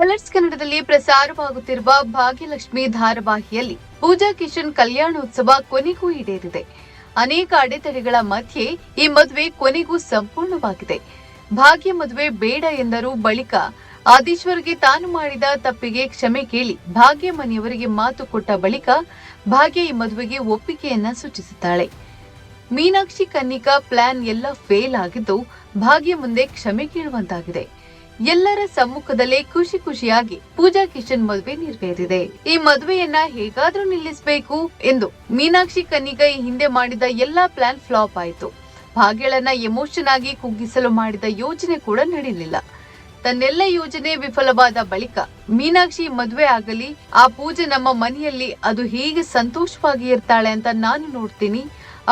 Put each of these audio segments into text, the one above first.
Colours ಕನ್ನಡದಲ್ಲಿ ಪ್ರಸಾರವಾಗುತ್ತಿರುವ ಭಾಗ್ಯಲಕ್ಷ್ಮಿ ಧಾರಾವಾಹಿಯಲ್ಲಿ ಪೂಜಾ ಕಿಶನ್ ಕಲ್ಯಾಣೋತ್ಸವ ಕೊನೆಗೂ ಈಡೇರಿದೆ. ಅನೇಕ ಅಡೆತಡೆಗಳ ಮಧ್ಯೆ ಈ ಮದುವೆ ಕೊನೆಗೂ ಸಂಪೂರ್ಣವಾಗಿದೆ. ಭಾಗ್ಯ ಮದುವೆ ಬೇಡ ಎಂದರೂ ಬಳಿಕ ಆದೀಶ್ವರ್ಗೆ ತಾನು ಮಾಡಿದ ತಪ್ಪಿಗೆ ಕ್ಷಮೆ ಕೇಳಿ ಭಾಗ್ಯ ಮನೆಯವರಿಗೆ ಮಾತು ಕೊಟ್ಟ ಬಳಿಕ ಭಾಗ್ಯ ಈ ಮದುವೆಗೆ ಒಪ್ಪಿಗೆಯನ್ನ ಸೂಚಿಸುತ್ತಾಳೆ. ಮೀನಾಕ್ಷಿ ಕನ್ನಿಕಾ ಪ್ಲಾನ್ ಎಲ್ಲ ಫೇಲ್ ಆಗಿದ್ದು ಭಾಗ್ಯ ಮುಂದೆ ಕ್ಷಮೆ ಕೇಳುವಂತಾಗಿದೆ. ಎಲ್ಲರ ಸಮ್ಮುಖದಲ್ಲೇ ಖುಷಿ ಖುಷಿಯಾಗಿ ಪೂಜಾ ಕಿಶನ್ ಮದುವೆ ನೆರವೇರಿದೆ. ಈ ಮದುವೆಯನ್ನ ಹೇಗಾದ್ರೂ ನಿಲ್ಲಿಸಬೇಕು ಎಂದು ಮೀನಾಕ್ಷಿ ಕನಿಗ ಈ ಹಿಂದೆ ಮಾಡಿದ ಎಲ್ಲಾ ಪ್ಲಾನ್ ಫ್ಲಾಪ್ ಆಯಿತು. ಭಾಗ್ಯಳನ್ನ ಎಮೋಷನ್ ಆಗಿ ಕುಗ್ಗಿಸಲು ಮಾಡಿದ ಯೋಜನೆ ಕೂಡ ನಡೆಯಲಿಲ್ಲ ತನ್ನೆಲ್ಲ ಯೋಜನೆ ವಿಫಲವಾದ ಬಳಿಕ ಮೀನಾಕ್ಷಿ ಮದುವೆ ಆಗಲಿ, ಆ ಪೂಜೆ ನಮ್ಮ ಮನೆಯಲ್ಲಿ ಅದು ಹೇಗೆ ಸಂತೋಷವಾಗಿ ಇರ್ತಾಳೆ ಅಂತ ನಾನು ನೋಡ್ತೀನಿ.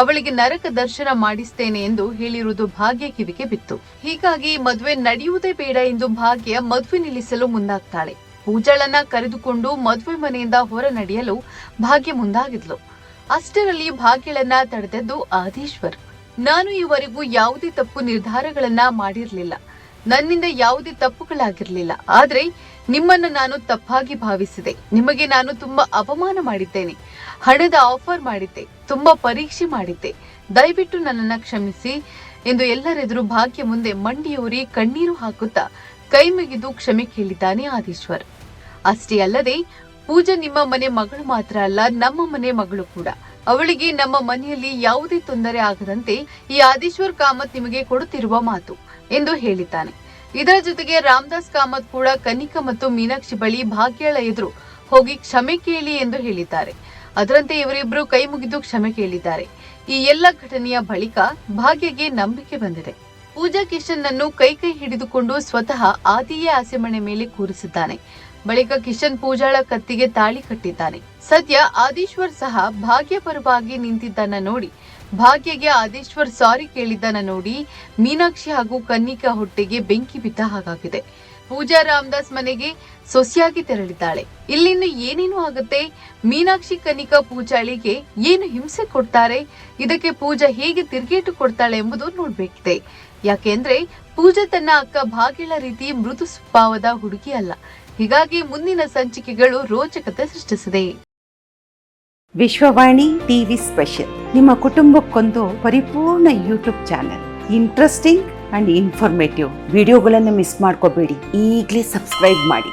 ಅವಳಿಗೆ ನರಕ ದರ್ಶನ ಮಾಡಿಸ್ತೇನೆ ಎಂದು ಹೇಳಿರುವುದು ಭಾಗ್ಯ ಕಿವಿಗೆ ಬಿತ್ತು. ಹೀಗಾಗಿ ಮದುವೆ ನಡೆಯುವುದೇ ಬೇಡ ಎಂದು ಭಾಗ್ಯ ಮದುವೆ ನಿಲ್ಲಿಸಲು ಮುಂದಾಗ್ತಾಳೆ. ಪೂಜಳನ್ನ ಕರೆದುಕೊಂಡು ಮದುವೆ ಮನೆಯಿಂದ ಹೊರ ನಡೆಯಲು ಭಾಗ್ಯ ಮುಂದಾಗಿದ್ಲು. ಅಷ್ಟರಲ್ಲಿ ಭಾಗ್ಯಳನ್ನ ತಡೆದದ್ದು ಆದೇಶ್ವರ್. ನಾನು ಈವರೆಗೂ ಯಾವುದೇ ತಪ್ಪು ನಿರ್ಧಾರಗಳನ್ನ ಮಾಡಿರಲಿಲ್ಲ. ನನ್ನಿಂದ ಯಾವುದೇ ತಪ್ಪುಗಳಾಗಿರ್ಲಿಲ್ಲ. ಆದರೆ ನಿಮ್ಮನ್ನ ನಾನು ತಪ್ಪಾಗಿ ಭಾವಿಸಿದೆ. ನಿಮಗೆ ನಾನು ತುಂಬಾ ಅವಮಾನ ಮಾಡಿದ್ದೇನೆ. ಹಣದ ಆಫರ್ ಮಾಡಿದ್ದೆ. ತುಂಬಾ ಪರೀಕ್ಷೆ ಮಾಡಿದ್ದೆ. ದಯವಿಟ್ಟು ನನ್ನನ್ನ ಕ್ಷಮಿಸಿ ಎಂದು ಎಲ್ಲರೆದುರು ಭಾಗ್ಯ ಮುಂದೆ ಮಂಡಿಯೂರಿ ಕಣ್ಣೀರು ಹಾಕುತ್ತಾ ಕೈ ಮುಗಿದು ಕ್ಷಮೆ ಕೇಳಿದ್ದಾನೆ ಆದೀಶ್ವರ್. ಅಷ್ಟೇ ಅಲ್ಲದೆ ಪೂಜಾ ನಿಮ್ಮ ಮನೆ ಮಗಳು ಮಾತ್ರ ಅಲ್ಲ, ನಮ್ಮ ಮನೆ ಮಗಳು ಕೂಡ. ಅವಳಿಗೆ ನಮ್ಮ ಮನೆಯಲ್ಲಿ ಯಾವುದೇ ತೊಂದರೆ ಆಗದಂತೆ ಈ ಆದೀಶ್ವರ್ ಕಾಮತ್ ನಿಮಗೆ ಕೊಡುತ್ತಿರುವ ಮಾತು. ಎಂದು ಹೇಳಿದ್ದಾನೆ. ಇದರ ಜೊತೆಗೆ ರಾಮದಾಸ್ ಕಾಮತ್ ಕೂಡ ಕನಿಕಾ ಮತ್ತು ಮೀನಾಕ್ಷಿ ಬಳಿ ಭಾಗ್ಯಳ ಎದುರು ಹೋಗಿ ಕ್ಷಮೆ ಕೇಳಿ ಎಂದು ಹೇಳಿದ್ದಾರೆ. ಅದರಂತೆ ಇವರಿಬ್ಬರು ಕೈ ಮುಗಿದು ಕ್ಷಮೆ ಕೇಳಿದ್ದಾರೆ. ಈ ಎಲ್ಲ ಘಟನೆಯ ಬಳಿಕ ಭಾಗ್ಯಗೆ ನಂಬಿಕೆ ಬಂದಿದೆ. ಪೂಜಾ ಕಿಶನ್ ಅನ್ನು ಕೈ ಕೈ ಹಿಡಿದುಕೊಂಡು ಸ್ವತಃ ಆದಿಯೇ ಆಸೆಮಣೆ ಮೇಲೆ ಕೂರಿಸಿದ್ದಾನೆ. ಬಳಿಕ ಕಿಶನ್ ಪೂಜಾಳ ಕತ್ತಿಗೆ ತಾಳಿ ಕಟ್ಟಿದ್ದಾನೆ. ಸದ್ಯ ಆದೀಶ್ವರ್ ಸಹ ಭಾಗ್ಯ ಪರವಾಗಿ ನಿಂತಿದ್ದನ್ನ ನೋಡಿ ಭಾಗ್ಯಗೆ ಆದೇಶ್ವರ್ ಸಾರಿ ಕೇಳಿದ್ದನ್ನ ನೋಡಿ ಮೀನಾಕ್ಷಿ ಹಾಗೂ ಕನ್ನಿಕಾ ಹೊಟ್ಟೆಗೆ ಬೆಂಕಿ ಬಿದ್ದ ಹಾಗಾಗಿದೆ. ಪೂಜಾ ರಾಮದಾಸ್ ಮನೆಗೆ ಸೊಸೆಯಾಗಿ ತೆರಳಿದ್ದಾಳೆ. ಇಲ್ಲಿನ್ನು ಏನೇನು ಆಗುತ್ತೆ? ಮೀನಾಕ್ಷಿ ಕನಿಕಾ ಪೂಜಾಳಿಗೆ ಏನು ಹಿಂಸೆ ಕೊಡ್ತಾರೆ? ಇದಕ್ಕೆ ಪೂಜಾ ಹೇಗೆ ತಿರುಗೇಟು ಕೊಡ್ತಾಳೆ ಎಂಬುದು ನೋಡ್ಬೇಕಿದೆ. ಯಾಕೆಂದ್ರೆ ಪೂಜಾ ತನ್ನ ಅಕ್ಕ ಭಾಗ್ಯಳ ರೀತಿ ಮೃದು ಸ್ವಭಾವದ ಹುಡುಗಿ ಅಲ್ಲ ಹೀಗಾಗಿ ಮುಂದಿನ ಸಂಚಿಕೆಗಳು ರೋಚಕತೆ ಸೃಷ್ಟಿಸಿದೆ. Vishwavani TV special. ನಿಮ್ಮ ಕುಟುಂಬಕ್ಕೊಂದು ಪರಿಪೂರ್ಣ YouTube channel. Interesting and informative ವಿಡಿಯೋಗಳನ್ನು ಮಿಸ್ ಮಾಡ್ಕೋಬೇಡಿ. ಈಗಲೇ ಸಬ್ಸ್ಕ್ರೈಬ್ ಮಾಡಿ.